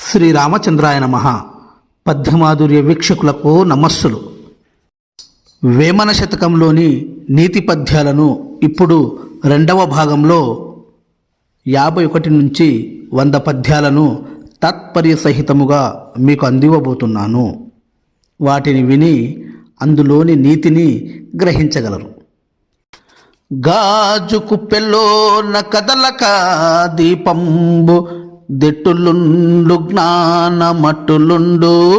శ్రీరామచంద్రాయ నమ. పద్యమాధుర్య వీక్షకులకు నమస్సులు. వేమన శతకంలోని నీతి పద్యాలను ఇప్పుడు రెండవ భాగంలో యాభై ఒకటి నుంచి వంద పద్యాలను తాత్పర్య సహితముగా మీకు అందివ్వబోతున్నాను. వాటిని విని అందులోని నీతిని గ్రహించగలరు. గాజుకు పెళ్ళోన కదలక దీపంబు దిట్టులుండు జ్ఞానమట్టులుండు.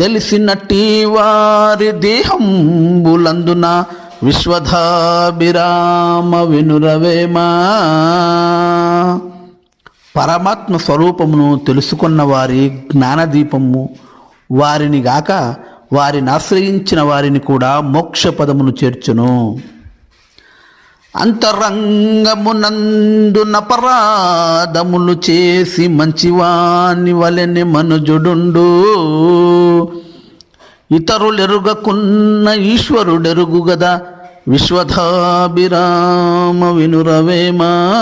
తెలిసినట్టి వారి దేహంబులందున విశ్వధాభిరామ వినురవేమా. పరమాత్మ స్వరూపమును తెలుసుకున్న వారి జ్ఞానదీపము వారిని గాక వారిని ఆశ్రయించిన వారిని కూడా మోక్ష పదమును చేర్చును. అంతరంగమునందున పరాదములు చేసి మంచివాని వలెని మనుజుడుండు. ఇతరులెరుగకున్న ఈశ్వరుడెరుగు గదా విశ్వధాభిరామ వినురవేమా.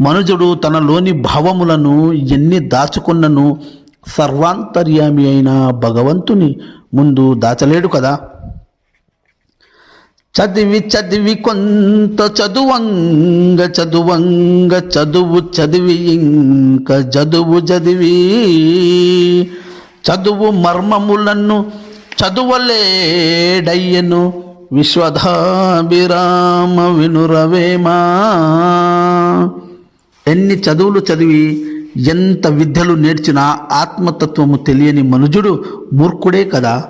మనుజుడు తనలోని భావములను ఎన్ని దాచుకున్నను సర్వాంతర్యామి అయిన భగవంతుని ముందు దాచలేడు కదా. చదివి చదివి కొంత చదువంగ చదువంగ చదువు చదివి ఇంక చదువు చదివి. చదువు మర్మములను చదువలేడయ్యను విశ్వధాభిరామ వినురవేమా. ఎన్ని చదువులు చదివి ఎంత విద్యలు నేర్చినా ఆత్మతత్వము తెలియని మనుజుడు మూర్ఖుడే కదా.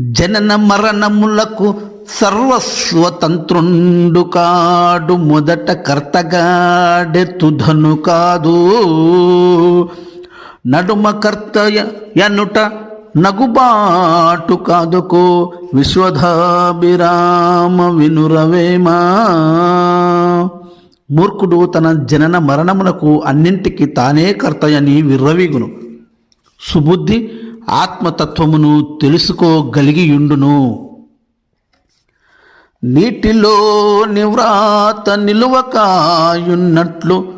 జనన మరణములకు సర్వస్వతంత్రుండు కాడు మొదట కర్తగాడె తుధను కాదు. నడుమ కర్తయ ఎనుట నగుబాటు కాదుకో విశ్వధాభిరామ వినురవేమా. మూర్ఖుడు తన జనన మరణములకు అన్నింటికి తానే కర్తయని విర్రవీగును. సుబుద్ధి ఆత్మతత్వమును తెలుసుకోగలిగియుండును. నీటిలో నివ్రాత నిలువకాయున్నట్లు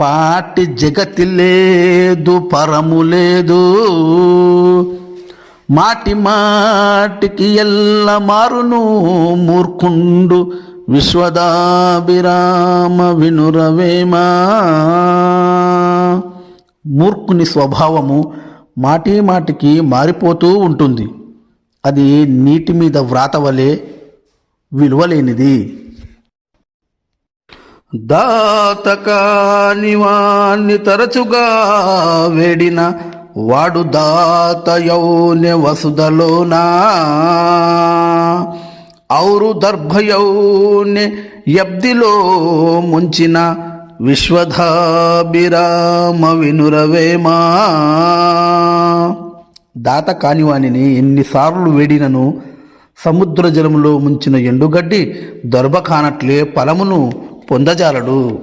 పాటి జగతి లేదు పరము లేదు. మాటి మాటికి ఎల్ల మారును మూర్ఖుండు విశ్వదాభిరామ వినురవేమా. మూర్ఖుని స్వభావము మాటి మాటికి మారిపోతూ ఉంటుంది. అది నీటి మీద వ్రాత వలె విలువలేనిది. దాతకాని వాణ్ణి తరచుగా వేడిన వాడు దాతయౌనె వసుదలోనా ఔరు దర్భయౌనె యబ్దిలో ముంచిన విశ్వధాభిరామ వినురవేమా దాత కానివాణిని ఎన్నిసార్లు వేడినను సముద్ర జలములో ముంచిన ఎండుగడ్డి దొరబ కానట్లే ఫలమును పొందజాలడు.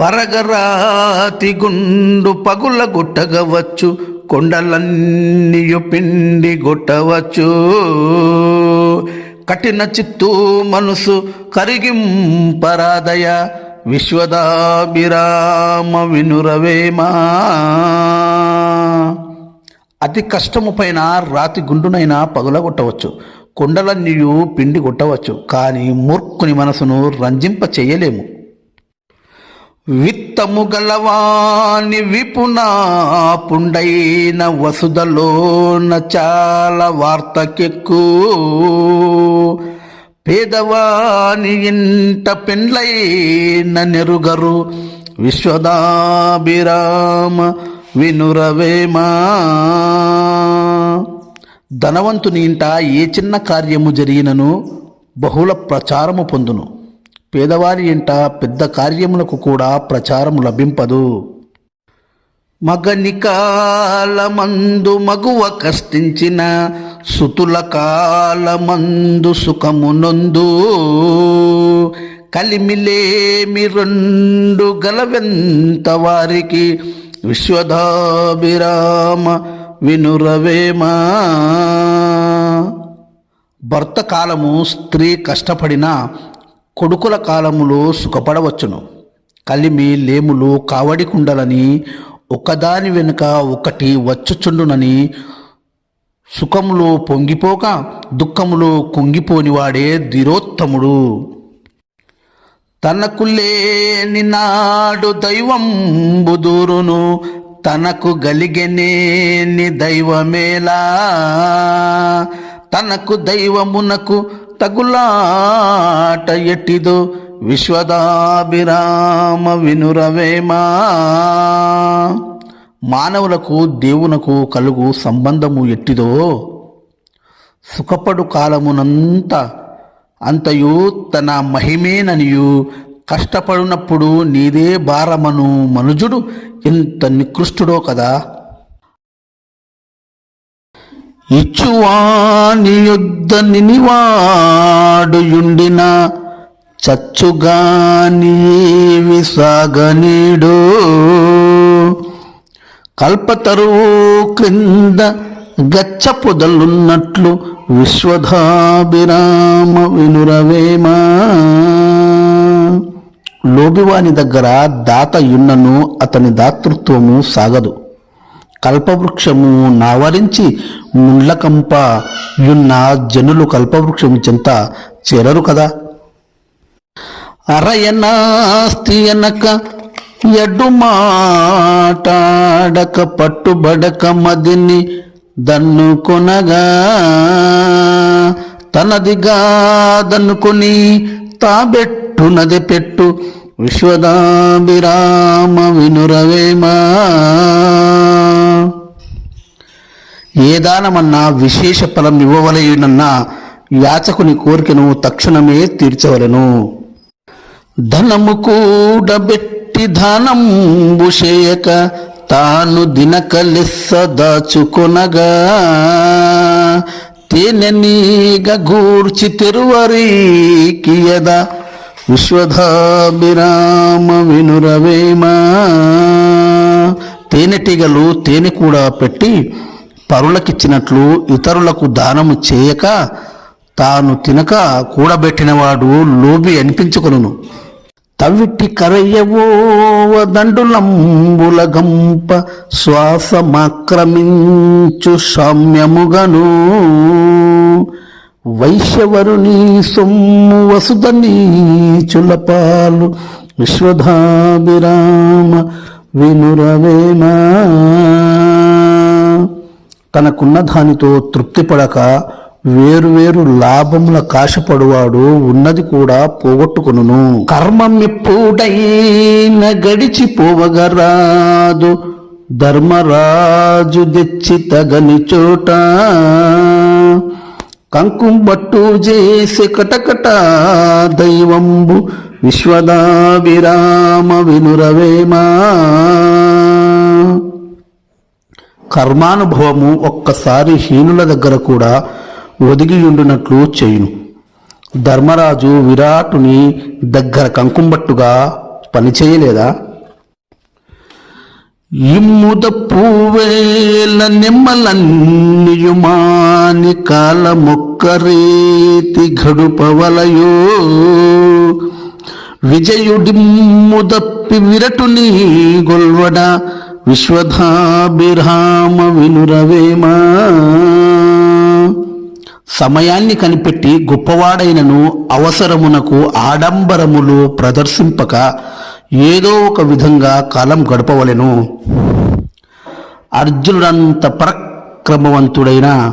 పరగరాతి గుండు పగుల గుట్టగవచ్చు కొండలన్నీయు పిండి గొట్టవచ్చు. కఠిన చిత్తూ మనసు కరిగింపరాదయ విశ్వదాభిరామ వినురవేమా. అతి కష్టము పైన రాతి గుండునైనా పగులగొట్టవచ్చు. కొండలన్నీయు పిండి కొట్టవచ్చు. కానీ మూర్ఖుని మనసును రంజింప చేయలేము విత్తము గలవాని విపునా పుండైన వసుదలోన చాలా వార్తకెక్కు. పేదవాని ఇంట పెండ్లైన నెరుగరు విశ్వదాభిరామ వినురవేమా. ధనవంతుని ఇంట ఏ చిన్న కార్యము జరిగినను బహుళ ప్రచారము పొందును. పేదవారి ఇంట పెద్ద కార్యములకు కూడా ప్రచారము లభింపదు. మగని కాలమందు మగువ కష్టించిన సుతుల కాలమందు సుఖమునందు కలిమిలేమి రెండు గలవెంత వారికి విశ్వధాభిరామ వినురవేమా? భర్త కాలము స్త్రీ కష్టపడినా కొడుకుల కాలములో సుఖపడవచ్చును. కలిమి లేములు కావడి కుండలని ఒకదాని వెనుక ఒకటి వచ్చుచుండునని సుఖములో పొంగిపోక దుఃఖములో కుంగిపోనివాడే ధీరోత్తముడు తనకు లేని నాడు దైవం బుదూరును తనకు గలిగెనేని దైవమేలా. తనకు దైవమునకు తగులాట ఎట్టిదో విశ్వదాభిరామ వినురవేమా. మానవులకు దేవునకు కలుగు సంబంధము ఎట్టిదో సుఖపడు కాలమునంత అంతయు తన మహిమేననియు. కష్టపడినప్పుడు నీదే భారమను మనుజుడు. ఎంత నికృష్టుడో కదా. ఇచ్చువాని యుద్ధ నినివాడుయుండిన చచ్చుగాని ఏవి సాగనీడు కల్పతరువు క్రింద గచ్చ పొదలున్నట్లు విశ్వధాభిరామ వినురవేమా. లోబివాని దగ్గర దాత యున్నను అతని దాతృత్వము సాగదు. కల్పవృక్షము నావరించి ముండ్లకంప యున్న జనులు కల్పవృక్షము చెంత చేరరు కదా. అరయనాస్తి అనక ఎడ్డు మాటాడక పట్టుబడక మదిని దన్ను కొనగా తనదిగాదనుకొని తాబెట్టునది పెట్టు విశ్వదాభిరామ వినురవేమా. ఏ దానమన్నా విశేష ఫలం ఇవ్వవలయునన్నా యాచకుని కోరికను తక్షణమే తీర్చవలను. ధనము కూడబెట్టి ధానంబు చేయక తాను దినకలిస్స దాచుకొనగా తేనెనీగ గూర్చి తెరువరీకియద విశ్వధాభిరామ వినురవేమా. తేనెటీగలు తేనె కూడా పెట్టి పరులకిచ్చినట్లు ఇతరులకు దానము చేయక తాను తినక కూడబెట్టినవాడు లోబి అనిపించుకొనును. తవిటి కరయ్యవోవ దండులంబుల గంప శ్వాసమాక్రమించు సామ్యముగను. వైశ్యవరుని సొమ్ము నీ చులపాలు విశ్వధాభిరామ వినురవేమా? తనకున్న దానితో తృప్తిపడక వేరువేరు లాభముల కాశపడువాడు ఉన్నది కూడా పోగొట్టుకును కర్మమిప్పుడైన గడిచిపోవగరాదు ధర్మరాజు తెచ్చి తగని చోట. కంకుంబట్టు చేసి చేసే కటకట దైవంబు విశ్వదాభిరామ వినురవేమా కర్మానుభవము ఒక్కసారి హీనుల దగ్గర కూడా ఒదిగియుండునట్లు చేయును. ధర్మరాజు విరాటుని దగ్గర కంకుంబట్టుగా పనిచేయలేదా? ఇమ్ముద పూవేల నిమ్మలన్నియుమాని కాలమొక్కరీతి గడుపవలయో విజయుడిమ్ముదప్పి విరటుని గొల్వడ విశ్వధాభిరామ వినురవేమా. సమయాన్ని కనిపెట్టి గొప్పవాడైనను అవసరమునకు ఆడంబరములు ప్రదర్శింపక ఏదో ఒక విధంగా కాలం గడపవలెను. అర్జునుడంత పరక్రమవంతుడైన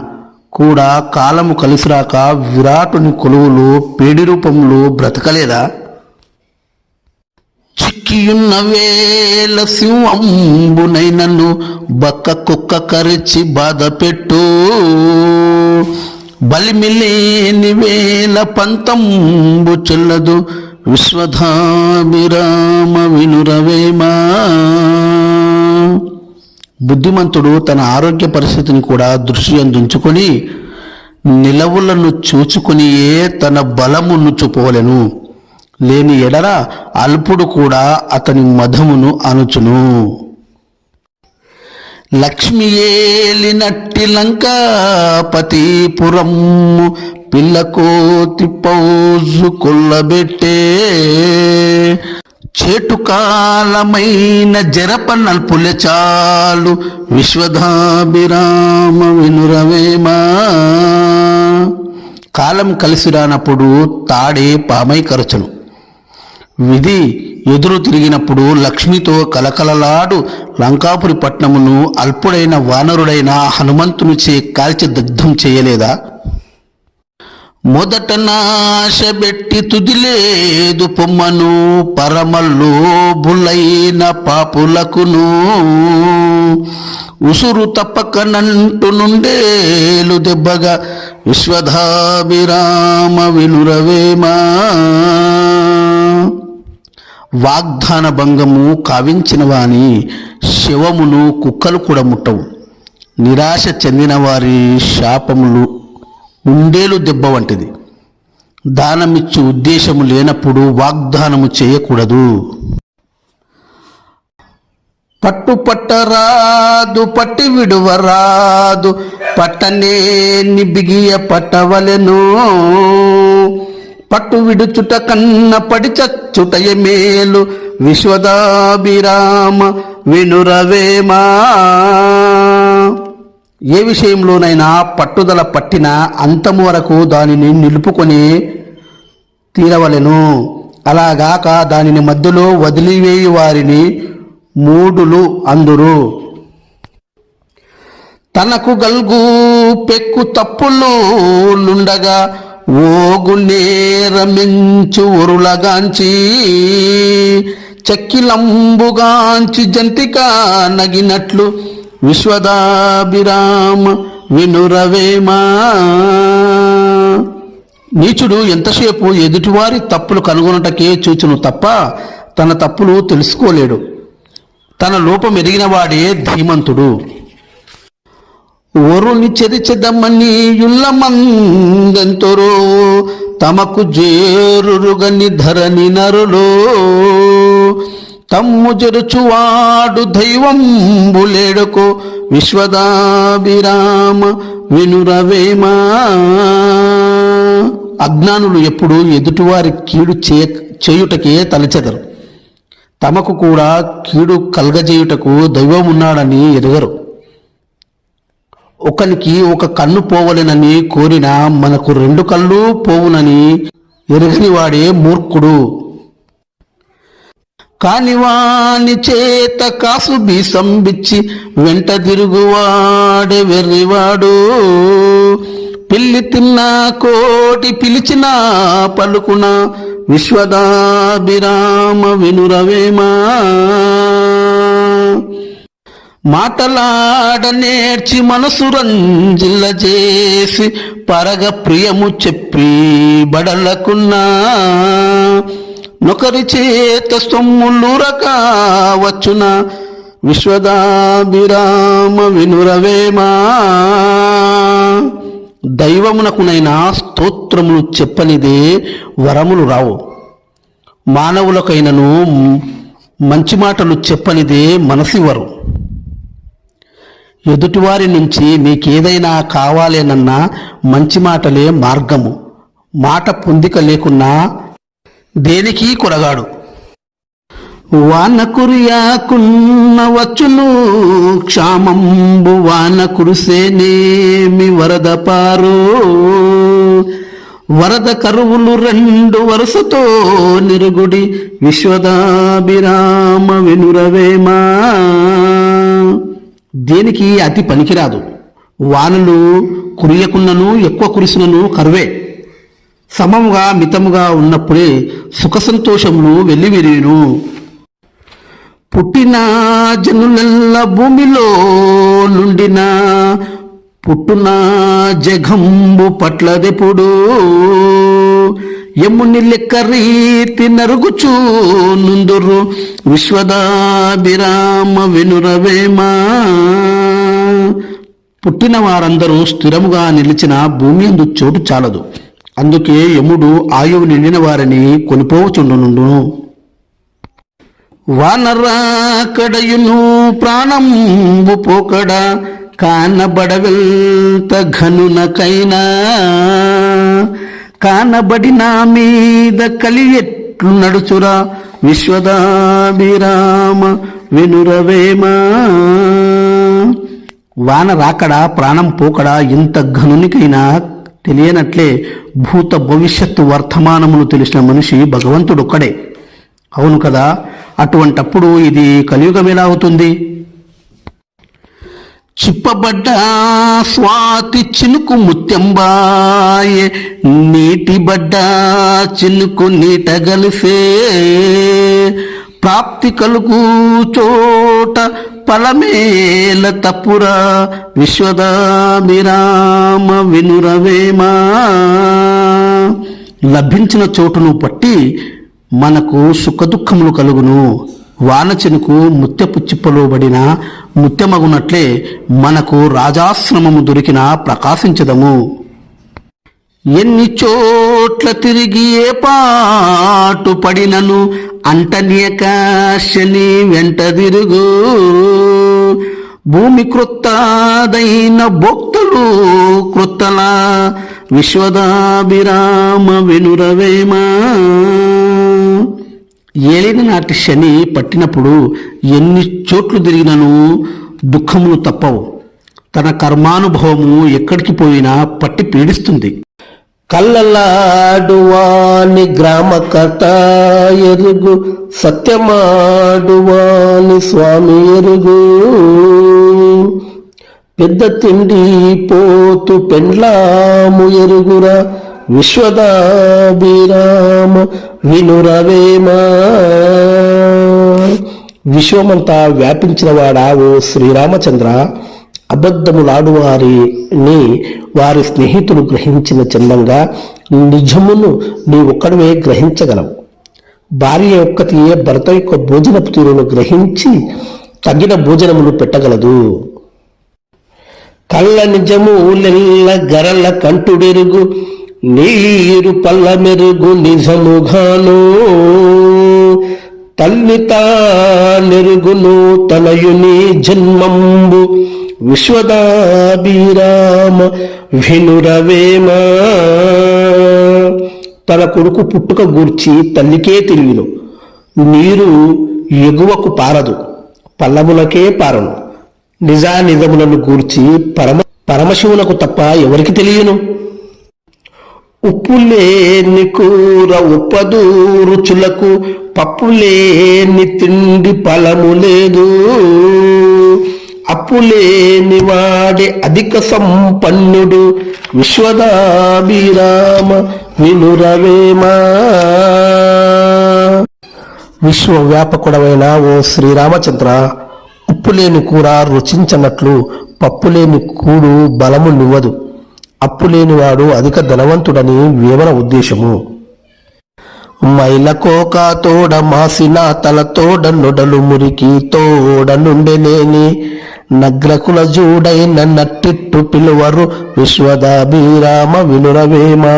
కూడా కాలము కలిసిరాక విరాటుని కొలువులు పేడి రూపంలో బ్రతకలేదా? చిక్కియున్న వేల సింహంబునైనను బక్క కుక్క కరిచి బాధ పెట్టు. బలిమిలేని వేల పంతంబు చెల్లదు విశ్వధాభిరామ వినురవేమా. బుద్ధిమంతుడు తన ఆరోగ్య పరిస్థితిని కూడా దృష్టి అందించుకొని నిలవులను చూచుకునియే తన బలమును చూపవలను. లేని ఎడల అల్పుడు కూడా అతని మధమును అనుచును. లక్ష్మి ఏలినట్టి పిల్లకోతి పౌజు కొల్లబెట్టే. చేటుకాలమైన జరప నల్పులె చాలు విశ్వధాభిరామ వినురవేమా. కాలం కలిసి రానప్పుడు తాడే పామై కరచును. విధి ఎదురు తిరిగినప్పుడు లక్ష్మితో కలకలలాడు లంకాపురి పట్నమును అల్పుడైన వానరుడైన హనుమంతునిచే కాల్చి దగ్ధం చేయలేదా? మొదట నాశబెట్టి తుదిలేదు పొమ్మను పరమలోబులైన పాపులకును. ఉసురు తప్పక నంటు నుండేలు దెబ్బగా విశ్వధాభిరామ వినురవేమా వాగ్దాన భంగము కావించిన వాని కుక్కలు కూడా ముట్టవు. నిరాశ చెందిన వారి శాపములు ఉండేలు దెబ్బ వంటిది. దానమిచ్చు ఉద్దేశము లేనప్పుడు వాగ్దానము చేయకూడదు. పట్టుపట్టరాదు పట్టి విడువరాదు పట్టనే నిబిగియ పట్టవలెను. పట్టు విడుచుట కన్న పడి చచ్చుటయ మేలు విశ్వదాభిరామ వినురవేమా. ఏ విషయంలోనైనా పట్టుదల పట్టిన అంతము వరకు దానిని నిలుపుకొని తీరవలెను. అలాగాక దానిని మధ్యలో వదిలివేయి వారిని మూడులు అందురు. తనకు గల్గు పెక్కు తప్పులు నుండగా ఓగు నేరమించు ఒరులగాంచి చెక్కిలంబుగాంచి జంతిక నగినట్లు విశ్వదాభిరామ వినురవేమా. నీచుడు ఎంతసేపు ఎదుటివారి తప్పులు కనుగొనటకే చూచును తప్ప తన తప్పులు తెలుసుకోలేడు. తన లోపం ఎరిగిన వాడే ధీమంతుడు ఒరుని చెరిచెదమని యుల్లమందెంతరో తమకు జేరుగని ధరని నరులో. తమ్ము జరుచువాడు దైవంబులేడుకో విశ్వదాభిరామ వినురవేమా. అజ్ఞానులు ఎప్పుడు ఎదుటివారి కీడు చే చేయుటకే తలచెదరు. తమకు కూడా కీడు కలగజేయుటకు దైవం ఉన్నాడని ఎరుగరు. ఒకనికి ఒక కన్ను పోవలెనని కోరిన మనకు రెండు కళ్ళు పోవునని ఎరగని వాడే మూర్ఖుడు. కాని వాని చేత కాసు బీసంబిచ్చి వెంట తిరుగువాడే వెర్రివాడు. పిల్లి తిన్న కోటి పిలిచినా పలుకున విశ్వదాభిరామ వినురవేమా. మాటలాడ నేర్చి మనసు రంజిల్ల చేసి పరగ ప్రియము చెప్పి బడలకున్నా. నొకరి చేత సొమ్ములురక వచ్చున విశ్వదాభిరామ వినురవేమా. దైవమునకునైనా స్తోత్రములు చెప్పనిదే వరములు రావు. మానవులకైనను మంచి మాటలు చెప్పనిదే మనసివరు ఎదుటివారి నుంచి మీకేదైనా కావాలేనన్నా మంచి మాటలే మార్గము. మాట పొందిక లేకున్నా దేనికి కొరగాడు? వాన కురియాకున్న వచ్చును క్షామంబు వాన కురిసేనేమి వరద పారు. వరద కరువులు రెండు వరుసతో నిరుగుడి విశ్వదాభిరామ వినురవేమా. దేనికి అతి పనికిరాదు. వానలు కురియకున్నను ఎక్కువ కురిసినను కరువే. సమముగా మితముగా ఉన్నప్పుడే సుఖ సంతోషములు వెల్లివిరియును పుట్టిన జనులెల్ల భూమిలో నుండిన పుట్టునా జగంబు పట్లదెప్పుడు యముని లెక్క రీతి నరుగుచూ నుందురు విశ్వదాభిరామ వినురవేమా. పుట్టిన వారందరూ స్థిరముగా నిలిచిన భూమి అందు చోటు చాలదు. అందుకే యముడు ఆయువు నిండిన వారిని కొనిపోవచుండును వానరా కడయును ప్రాణంబు పోకడ కానబడవెల్త ఘనునకైనా కానబడి నా మీద కలియెట్లు నడుచురా విశ్వదాభిరామ వినురవేమా. వాన రాకడా ప్రాణం పోకడా ఇంత ఘనునికైనా తెలియనట్లే భూత భవిష్యత్తు వర్తమానమును తెలిసిన మనిషి భగవంతుడొక్కడే. అవును కదా అటువంటప్పుడు ఇది కలియుగం ఎలా అవుతుంది? చిప్పబడ్డ స్వాతి చినుకు ముత్యంబాయే నీటి బడ్డ చినుకు నీట గలిసే. ప్రాప్తి కలుగు చోట పలమేల తప్పురా విశ్వదాభిరామ వినురవేమా. లభించిన చోటును బట్టి మనకు సుఖదుఖములు కలుగును. వానచెనుకు ముత్యపు చిప్పలోబడిన ముత్యమగునట్లే మనకు రాజాశ్రమము దొరికిన ప్రకాశించదము. ఎన్ని చోట్ల తిరిగి ఏ పాటు పడినను అంటనియక శని వెంట తిరుగు. భూమి కృత్తాదైన భక్తులు కృత్తల విశ్వదాభిరామ వినురవేమా. ఏలిన నాటి శని పట్టినప్పుడు ఎన్ని చోట్లు తిరిగినను దుఃఖములు తప్పవు. తన కర్మానుభవము ఎక్కడికి పోయినా పట్టి పీడిస్తుంది. కళ్ళలాడువాని గ్రామ కథ ఎరుగు సత్యమాడువాని స్వామి ఎరుగు. పెద్ద తిండి పోతు పెండ్లాము ఎరుగురా విశ్వదాభిరామ వినురవేమా విశ్వమంతా వ్యాపించినవాడా ఓ శ్రీరామచంద్ర? అబద్ధములాడువారిని వారి స్నేహితులు గ్రహించిన చందంగా నిజమును నీ ఒక్కడవే గ్రహించగలవు. భార్య ఒక్కతియే భర్త యొక్క భోజనపు తీరును గ్రహించి తగిన భోజనములు పెట్టగలదు. కళ్ళ నిజము నెల్ల గరల కంటుడెరుగు నీరు పల్ల మెరుగు నిజముగాను తల్లి తానెరుగును తనయుని జన్మంబు విశ్వదాభిరామ వినురవేమా. తన కొడుకు పుట్టుక గూర్చి తల్లికే తెలియను. నీరు ఎగువకు పారదు పల్లములకే పారను. నిజానిజములను గూర్చి పరమ పరమశివునకు తప్ప ఎవరికి తెలియను? ఉప్పు లేని కూర ఉప్పదు రుచులకు పప్పు లేని తిండి ఫలము లేదు. అప్పు లేని వాడే అధిక సంపన్నుడు విశ్వదాభిరామ వినురవేమా. విశ్వవ్యాపకుడమైన ఓ శ్రీరామచంద్ర ఉప్పు లేని కూర రుచించనట్లు పప్పు లేని కూడు బలము నివ్వదు. అప్పు లేనివాడు అధిక ధనవంతుడని వేమన ఉద్దేశము. మైలకోక తోడ మాసిన తల తోడ నొడలు మురికి తోడ నుండెనేని నగ్రకుల జూడైన నట్టిట్టు పిలువరు విశ్వదాభిరామ వినురవేమా.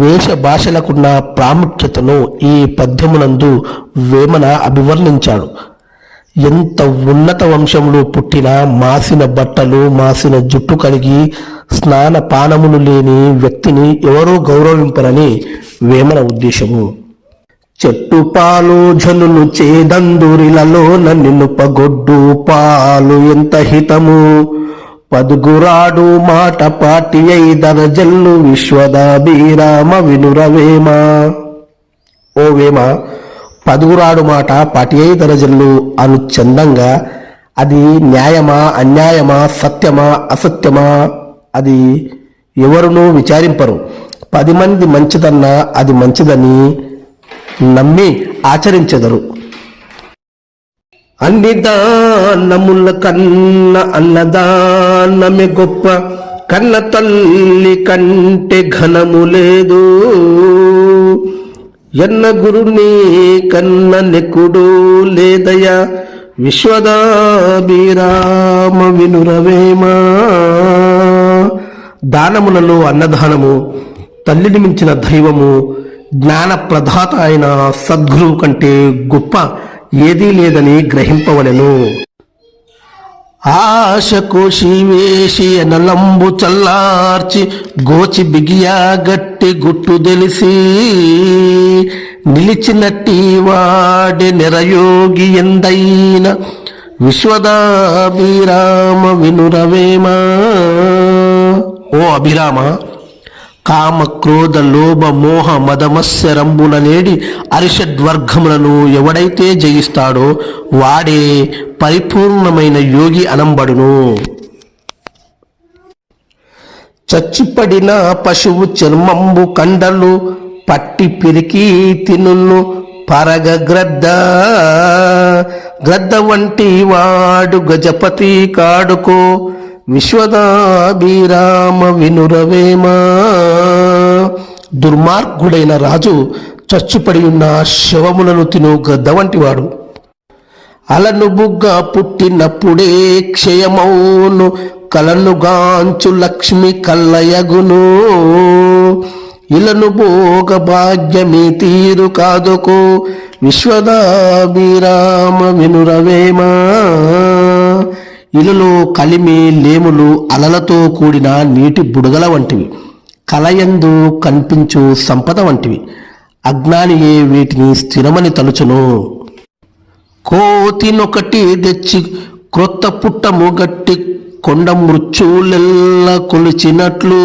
వేష భాషలకున్న ప్రాముఖ్యతను ఈ పద్యమునందు వేమన అభివర్ణించాడు. ఎంత ఉన్నత వంశంలో పుట్టిన మాసిన బట్టలు మాసిన జుట్టు కలిగి స్నాన పానములు లేని వ్యక్తిని ఎవరో గౌరవింపరని వేమన ఉద్దేశము. చెట్టు పాలు జనులు చేదందురిలలో నిన్ను పగొడ్డు పాలు ఎంత హితము. పదుగురాడు మాట పాటి అయి దరజల్లు విశ్వదాభిరామ వినురవేమా ఓ వేమ పదుగురాడు మాట పాటి దరజల్లు అను చందంగా అది న్యాయమా అన్యాయమా సత్యమా అసత్యమా అది ఎవరునూ విచారింపరు. పది మంది మంచిదన్నా అది మంచిదని నమ్మి ఆచరించెదరు. అన్ని దానముల కన్న అన్నదానమే గొప్ప కన్న తల్లి కంటే ఘనము లేదు. ఎన్న గురుని కన్న నెక్కుడు లేదయా విశ్వదాభిరామ వినురవేమా? దానములలో అన్నదానము తల్లిని మించిన దైవము జ్ఞాన ప్రదాత అయిన సద్గురువు కంటే గొప్ప ఏదీ లేదని గ్రహింపవలెను. ఆశకు శివేషి నలంబు చల్లార్చి గోచి బిగియా గట్టి గుట్టు తెలిసి నిలిచినట్టి వాడి నిరయోగి ఎందైన విశ్వదాభిరామ వినురవేమా? ఓ అభిరామ కామ క్రోధ లోభ మోహ మదమత్సరంబుల నేడి అరిషడ్వర్గములను ఎవడైతే జయిస్తాడో వాడే పరిపూర్ణమైన యోగి అనంబడును. చచ్చిపడిన పశువు చర్మంబు కండలు పట్టి పిరికి తినును పరగ గ్రద్ద. గ్రద్ద వంటి వాడు గజపతి కాడుకో విశ్వదాభిరామ వినురవేమా? దుర్మార్గుడైన రాజు చచ్చుపడి ఉన్న శవములను తిను గద్ద వంటివాడు అలను బుగ్గ పుట్టినప్పుడే క్షయమౌను కలనుగాంచు లక్ష్మి కల్లయగును ఇలను భోగ భాగ్యమే తీరు కాదుకో విశ్వదాభిరామ వినురవేమా? ఇలలో కలిమి లేములు అలలతో కూడిన నీటి బుడగల వంటివి. కలయందు కనిపించు సంపద వంటివి. అజ్ఞానియే వీటిని స్థిరమని తలుచును. కోతినొకటి తెచ్చి క్రొత్త పుట్టము గట్టి కొండ మృత్యులెల్ల కొలిచినట్లు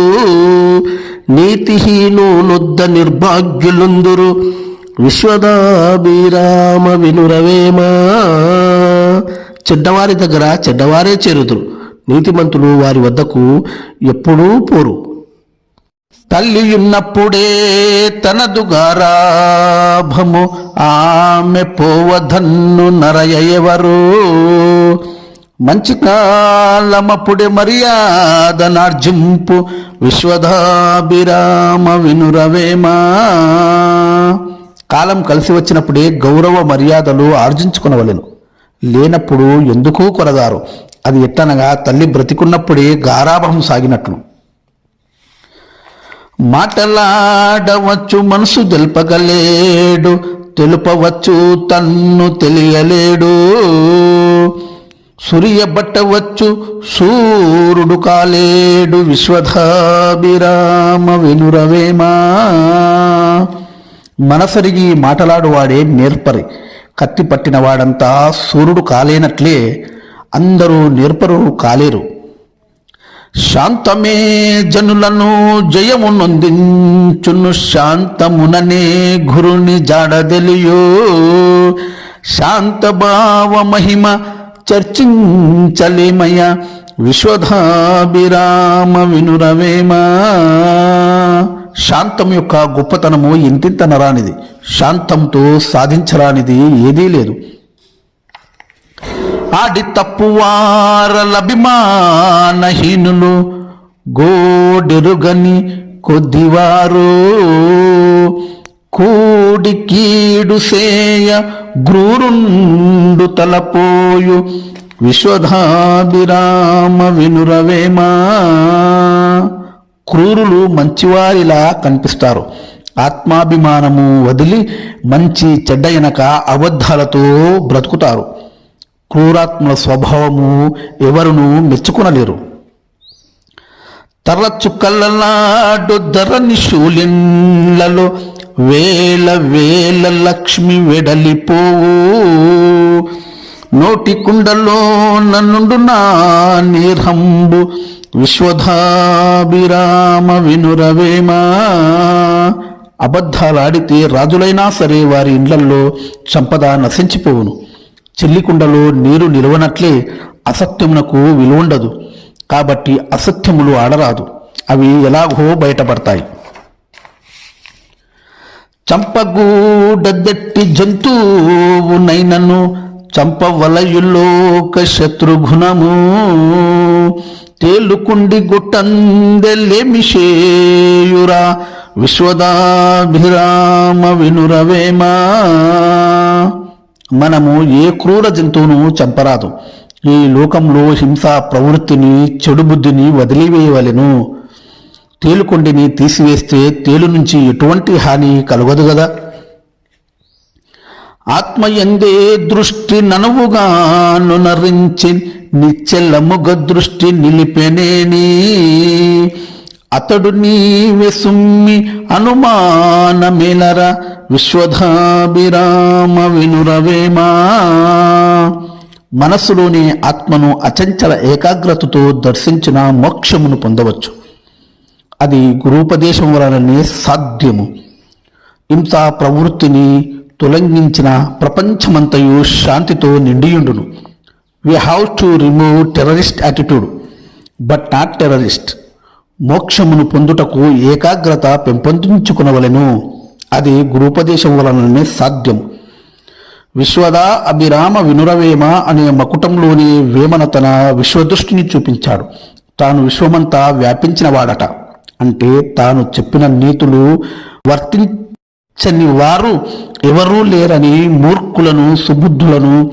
నీతిహీను నొద్ద నిర్భాగ్యులుందురు. విశ్వదాభిరామ వినురవేమా? చెడ్డవారి దగ్గర చెడ్డవారే చేరుదురు. నీతిమంతులు వారి వద్దకు ఎప్పుడూ పోరు. తల్లి ఉన్నప్పుడే తనదు గారాభము ఆమె పోవధన్ను నరయెవరు మంచి కాలమప్పుడే మర్యాదనార్జింపు విశ్వధాభిరామ విశ్వదాభిరామ వినురవేమా? కాలం కలిసి వచ్చినప్పుడే గౌరవ మర్యాదలు ఆర్జించుకునవలెను. లేనప్పుడు ఎందుకు కొరదారు. అది ఎట్టనగా తల్లి బ్రతికున్నప్పుడే గారాభం సాగినట్లు. మాటలాడవచ్చు మనసు తెలుపగలేడు తెలుపవచ్చు తన్ను తెలియలేడు. సూర్యబట్టవచ్చు సూర్యుడు కాలేడు విశ్వధాభిరామ వెనురవేమా. మనసరిగి మాటలాడువాడే నేర్పరి. కత్తి పట్టినవాడంతా సూర్యుడు కాలేనట్లే అందరూ నిర్పరు కాలేరు. శాంతమే జనులను జయము నొందించును శాంతముననే గురుని జాడదెలియో శాంతభావ మహిమ చర్చించలేమయ విశ్వధాభిరామ వినురవేమా. శాంతం యొక్క గొప్పతనము ఇంతింత నరానిది శాంతంతో సాధించరానిది ఏదీ లేదు. ఆడి తప్పువారలభిమానహీనులు గోడెరుగని కొద్దివారు. కూడి కీడు సేయ గ్రూరుండు తలపోయు విశ్వధాభిరామ వినురవేమా. క్రూరులు మంచివారిలా కనిపిస్తారు. ఆత్మాభిమానము వదిలి మంచి చెడ్డ ఎనక అబద్ధాలతో బ్రతుకుతారు. క్రూరాత్మల స్వభావము ఎవరును మెచ్చుకునలేరు. తరచుకల్లలాడు ధరని శూలిన్లలో వేల వేల లక్ష్మి వెడలిపోవు. నోటి కుండలో నన్నుండు నా నీర్హంబు విశ్వధాభిరామ వినురవేమా? అబద్ధాలాడితే రాజులైనా సరే వారి ఇండ్లల్లో సంపద నశించిపోవును. చెల్లికుండలో నీరు నిలవనట్లే అసత్యమునకు విలువుండదు. కాబట్టి అసత్యములు ఆడరాదు. అవి ఎలాగో బయటపడతాయి. చంపగూడదెట్టి జంతువునైనను చంపవలయుల్లోక శత్రుఘునము తేలుకుండి గుట్టందెల్లెమిషేయురా విశ్వదాభిరామ వినురవేమా. మనము ఏ క్రూర జంతువును చంపరాదు. ఈ లోకంలో హింస ప్రవృత్తిని చెడు బుద్ధిని వదిలివేయవలెను. తేలుకొండిని తీసివేస్తే తేలు నుంచి ఎటువంటి హాని కలగదు కదా ఆత్మయందే దృష్టి ననువుగాను నరించి నిచ్చెల్లముగ దృష్టి నిలిపెనేని అతడు నీవే సుమ్మి అనుమానమేలర విశ్వధాభిరామ వినురవేమా మనస్సులోని ఆత్మను అచంచల ఏకాగ్రతతో దర్శించిన మోక్షమును పొందవచ్చు. అది గురూపదేశం వలననే సాధ్యము. ఇంత ప్రవృత్తిని తొలగించిన ప్రపంచమంతయు శాంతితో నిండియుండును. We have to remove terrorist attitude but not terrorist మోక్షమును పొందుటకు ఏకాగ్రత పెంపొందించుకునవలెను. అది గురుపదేశం వలననే సాధ్యం. విశ్వద అభిరామ వినురవేమ అనే మకుటంలోని వేమన తన విశ్వదృష్టిని చూపించాడు. తాను విశ్వమంతా వ్యాపించిన వాడట అంటే తాను చెప్పిన నీతులు చని వారు ఎవరూ లేరని మూర్ఖులను సుబుద్ధులను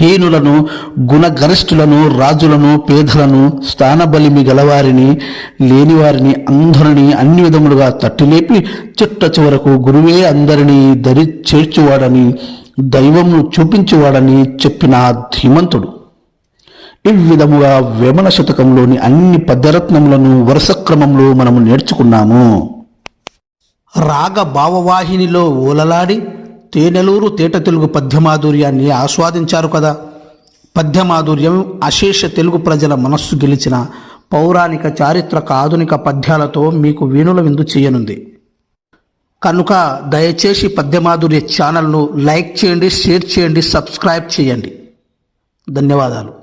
హీనులను గుణగరిష్ఠులను రాజులను పేదలను స్థానబలిమి గలవారిని లేనివారిని అందరినీ అన్ని విధములుగా తట్టిలేపి చిట్ట చివరకు గురువే అందరినీ దరి చేర్చువాడని దైవమును చూపించువాడని చెప్పిన ధీమంతుడు. ఈ విధముగా వేమన శతకంలోని అన్ని పద్యరత్నములను వరుస క్రమంలో మనము నేర్చుకున్నాము. రాగ భావవాహినిలో ఓలలాడి తేనెలూరు తేట తెలుగు పద్యమాధుర్యాన్ని ఆస్వాదించారు కదా. పద్యమాధుర్యం అశేష తెలుగు ప్రజల మనస్సు గెలిచిన పౌరాణిక చారిత్రక ఆధునిక పద్యాలతో మీకు వీణుల విందు చేయనుంది. కనుక దయచేసి పద్యమాధుర్య ఛానల్ను లైక్ చేయండి షేర్ చేయండి సబ్స్క్రైబ్ చేయండి. ధన్యవాదాలు.